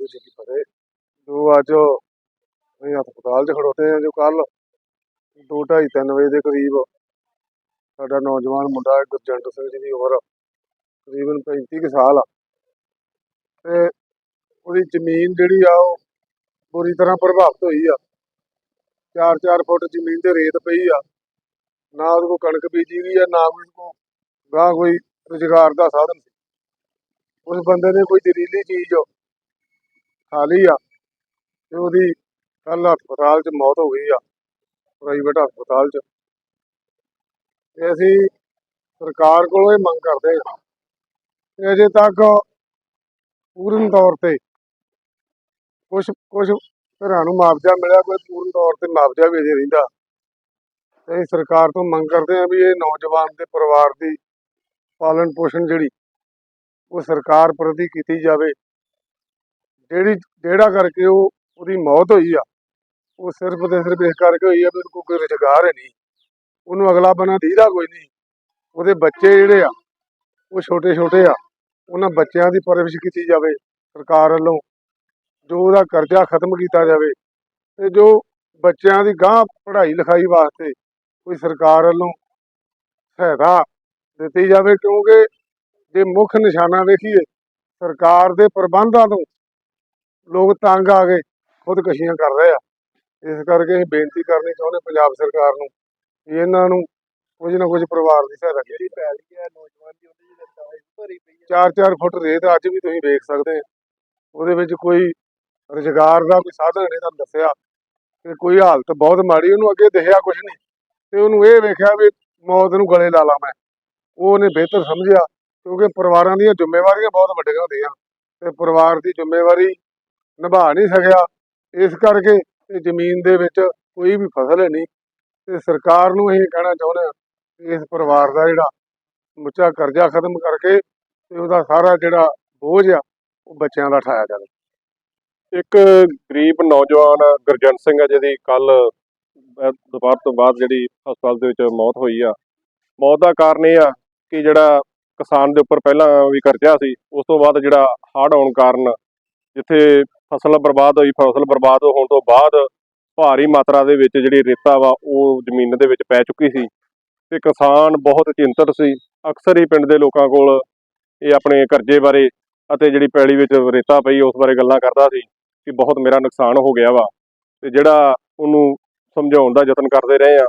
ਫਤਿਹ। ਜੋ ਅੱਜ ਅਸੀਂ ਹਸਪਤਾਲ 'ਚ ਖੜੋਤੇ ਆ ਜੋ ਕੱਲ ਦੋ ਢਾਈ ਤਿੰਨ ਵਜੇ ਦੇ ਕਰੀਬ ਸਾਡਾ ਨੌਜਵਾਨ ਮੁੰਡਾ ਗੁਰਜੰਟ ਸਿੰਘ ਜੀ ਦੀ ਉਮਰ ਤਕਰੀਬਨ 35 ਕੁ ਸਾਲ ਆ। ਤੇ ਉਹਦੀ ਜ਼ਮੀਨ ਜਿਹੜੀ ਆ, ਉਹ ਬੁਰੀ ਤਰ੍ਹਾਂ ਪ੍ਰਭਾਵਿਤ ਹੋਈ ਆ। 4-4 ਫੁੱਟ ਜ਼ਮੀਨ ਤੇ ਰੇਤ ਪਈ ਆ। ਨਾ ਉਹਦੇ ਕੋਲ ਕਣਕ ਬੀਜੀ ਗਈ ਆ, ਨਾ ਕੋਈ ਕੋ ਗਾਂ ਕੋਈ ਰੁਜ਼ਗਾਰ ਦਾ ਸਾਧਨ ਸੀ। ਉਸ ਬੰਦੇ ਨੇ ਕੋਈ ਜ਼ਹਿਰੀਲੀ ਚੀਜ਼ ਖਾ ਲਈ ਆ ਤੇ ਉਹਦੀ ਕੱਲ ਹਸਪਤਾਲ 'ਚ ਮੌਤ ਹੋ ਗਈ ਆ ਪ੍ਰਾਈਵੇਟ ਹਸਪਤਾਲ 'ਚ। ਤੇ ਅਸੀਂ ਸਰਕਾਰ ਕੋਲੋਂ ਇਹ ਮੰਗ ਕਰਦੇ ਹਾਂ ਕਿ ਅਜੇ ਤੱਕ ਪੂਰਨ ਤੌਰ ਤੇ ਕੁਝ ਕੁਝ ਘਰਾਂ ਨੂੰ ਮੁਆਵਜ਼ਾ ਮਿਲਿਆ, ਕੋਈ ਪੂਰਨ ਤੌਰ ਤੇ ਮੁਆਵਜ਼ਾ ਵੀ ਅਜੇ ਰਹਿੰਦਾ। ਅਸੀਂ ਸਰਕਾਰ ਤੋਂ ਮੰਗ ਕਰਦੇ ਹਾਂ ਵੀ ਇਹ ਨੌਜਵਾਨ ਦੇ ਪਰਿਵਾਰ ਦੀ ਪਾਲਣ ਪੋਸ਼ਣ ਜਿਹੜੀ ਉਹ ਸਰਕਾਰ ਪ੍ਰਤੀ ਕੀਤੀ ਜਾਵੇ। ਜਿਹੜੀ, ਜਿਹੜਾ ਕਰਕੇ ਉਹ, ਉਹਦੀ ਮੌਤ ਹੋਈ ਆ, ਉਹ ਸਿਰਫ ਤੇ ਸਿਰਫ ਇਸ ਕਰਕੇ ਹੋਈ ਆ ਵੀ ਉਹਦੇ ਕੋਲ ਕੋਈ ਰੁਜ਼ਗਾਰ ਹੈ ਨਹੀਂ। ਉਹਨੂੰ ਅਗਲਾ ਬਣਾ ਦੀਦਾ ਕੋਈ ਨਹੀਂ। ਉਹਦੇ ਬੱਚੇ ਜਿਹੜੇ ਆ, ਉਹ ਛੋਟੇ ਛੋਟੇ ਆ, ਉਹਨਾਂ ਬੱਚਿਆਂ ਦੀ ਪਰਵਰਿਸ਼ ਕੀਤੀ ਜਾਵੇ ਸਰਕਾਰ ਵੱਲੋਂ, ਜੋ ਉਹਦਾ ਕਰਜ਼ਾ ਖਤਮ ਕੀਤਾ ਜਾਵੇ ਤੇ ਜੋ ਬੱਚਿਆਂ ਦੀ ਗਾਂ ਪੜ੍ਹਾਈ ਲਿਖਾਈ ਵਾਸਤੇ ਕੋਈ ਸਰਕਾਰ ਵੱਲੋਂ ਸਹਾਇਤਾ ਦਿੱਤੀ ਜਾਵੇ, ਕਿਉਂਕਿ ਜੇ ਮੁੱਖ ਨਿਸ਼ਾਨਾ ਵੇਖੀਏ, ਸਰਕਾਰ ਦੇ ਪ੍ਰਬੰਧਾਂ ਤੋਂ ਲੋਕ ਤੰਗ ਆ ਕੇ ਖੁਦਕਸ਼ੀਆਂ ਕਰ ਰਹੇ ਆ। ਇਸ ਕਰਕੇ ਅਸੀਂ ਬੇਨਤੀ ਕਰਨੀ ਚਾਹੁੰਦੇ ਪੰਜਾਬ ਸਰਕਾਰ ਨੂੰ ਕਿ ਇਹਨਾਂ ਨੂੰ ਕੁਝ ਨਾ ਕੁਝ ਪਰਿਵਾਰ ਦੀ ਸਹਾਇਤਾ ਕੀਤੀ ਫੈਲ ਗਿਆ ਨੌਜਵਾਨ ਦੀ ਉਹਦੀ ਜਿਹੜੀ ਦਾਜ ਭਰੀ ਪਈ ਆ। 4-4 ਫੁੱਟ ਰੇਤ ਅੱਜ ਵੀ ਤੁਸੀਂ ਵੇਖ ਸਕਦੇ ਆ। ਉਹਦੇ ਵਿੱਚ ਕੋਈ ਰੁਜ਼ਗਾਰ ਦਾ ਕੋਈ ਸਾਧਨ ਨਹੀਂ ਤੁਹਾਨੂੰ ਦੱਸਿਆ। ਤੇ ਕੋਈ ਹਾਲਤ ਬਹੁਤ ਮਾੜੀ ਉਹਨੂੰ ਅੱਗੇ ਦਿਖਿਆ ਕੁਝ ਨਹੀਂ। ਤੇ ਉਹਨੂੰ ਇਹ ਵੇਖਿਆ ਵੀ ਮੌਤ ਨੂੰ ਗਲੇ ਲਾ ਲਾ ਮੈਂ। ਉਹ ਉਹਨੇ ਬਿਹਤਰ ਸਮਝਿਆ ਕਿਉਂਕਿ ਪਰਿਵਾਰਾਂ ਦੀਆਂ ਜ਼ਿੰਮੇਵਾਰੀਆਂ ਬਹੁਤ ਵੱਡੀਆਂ ਹੁੰਦੀਆਂ। ਤੇ ਪਰਿਵਾਰ ਦੀ ਜ਼ਿੰਮੇਵਾਰੀ ਨਿਭਾ ਨਹੀਂ ਸਕਿਆ। ਇਸ ਕਰਕੇ ਇਹ ਜ਼ਮੀਨ ਦੇ ਵਿੱਚ ਕੋਈ ਵੀ ਫਸਲ ਹੈ ਨਹੀਂ। ਤੇ ਸਰਕਾਰ ਨੂੰ ਇਹ ਕਹਿਣਾ ਚਾਹੁੰਦੇ ਹਾਂ ਇਸ ਪਰਿਵਾਰ ਦਾ ਜਿਹੜਾ ਮੁੱਚਾ ਕਰਜ਼ਾ ਖਤਮ ਕਰਕੇ ਤੇ ਉਹਦਾ ਸਾਰਾ ਜਿਹੜਾ ਬੋਝ ਆ, ਉਹ ਬੱਚਿਆਂ ਦਾ ਉਠਾਇਆ ਜਾਵੇ। ਇੱਕ ਗਰੀਬ ਨੌਜਵਾਨ ਗੁਰਜੰਟ ਸਿੰਘ ਆ ਜਿਹਦੀ ਕੱਲ ਦੁਪਹਿਰ ਤੋਂ ਬਾਅਦ ਜਿਹੜੀ ਹਸਪਤਾਲ ਦੇ ਵਿੱਚ ਮੌਤ ਹੋਈ ਆ। ਮੌਤ ਦਾ ਕਾਰਨ ਇਹ ਆ ਕਿ ਜਿਹੜਾ ਕਿਸਾਨ ਦੇ ਉੱਪਰ ਪਹਿਲਾਂ ਵੀ ਕਰਜ਼ਾ ਸੀ, ਉਸ ਤੋਂ ਬਾਅਦ ਜਿਹੜਾ ਹੜ੍ਹ ਆਉਣ ਕਾਰਨ ਜਿੱਥੇ ਫਸਲ ਬਰਬਾਦ ਹੋਈ, ਫਸਲ ਬਰਬਾਦ ਹੋਣ ਤੋਂ ਬਾਅਦ ਭਾਰੀ ਮਾਤਰਾ ਦੇ ਵਿੱਚ ਜਿਹੜੀ ਰੇਤਾ ਵਾ, ਉਹ ਜ਼ਮੀਨ ਦੇ ਵਿੱਚ ਪੈ ਚੁੱਕੀ ਸੀ ਤੇ ਕਿਸਾਨ ਬਹੁਤ ਚਿੰਤਤ ਸੀ। ਅਕਸਰ ਹੀ ਪਿੰਡ ਦੇ ਲੋਕਾਂ ਕੋਲ ਇਹ ਆਪਣੇ ਕਰਜ਼ੇ ਬਾਰੇ ਅਤੇ ਜਿਹੜੀ ਪੈਲੀ ਵਿੱਚ ਰੇਤਾ ਪਈ, ਉਸ ਬਾਰੇ ਗੱਲਾਂ ਕਰਦਾ ਸੀ ਕਿ ਬਹੁਤ ਮੇਰਾ ਨੁਕਸਾਨ ਹੋ ਗਿਆ ਵਾ ਤੇ ਜਿਹੜਾ ਉਹਨੂੰ ਸਮਝਾਉਣ ਦਾ ਯਤਨ ਕਰਦੇ ਰਹੇ ਆ।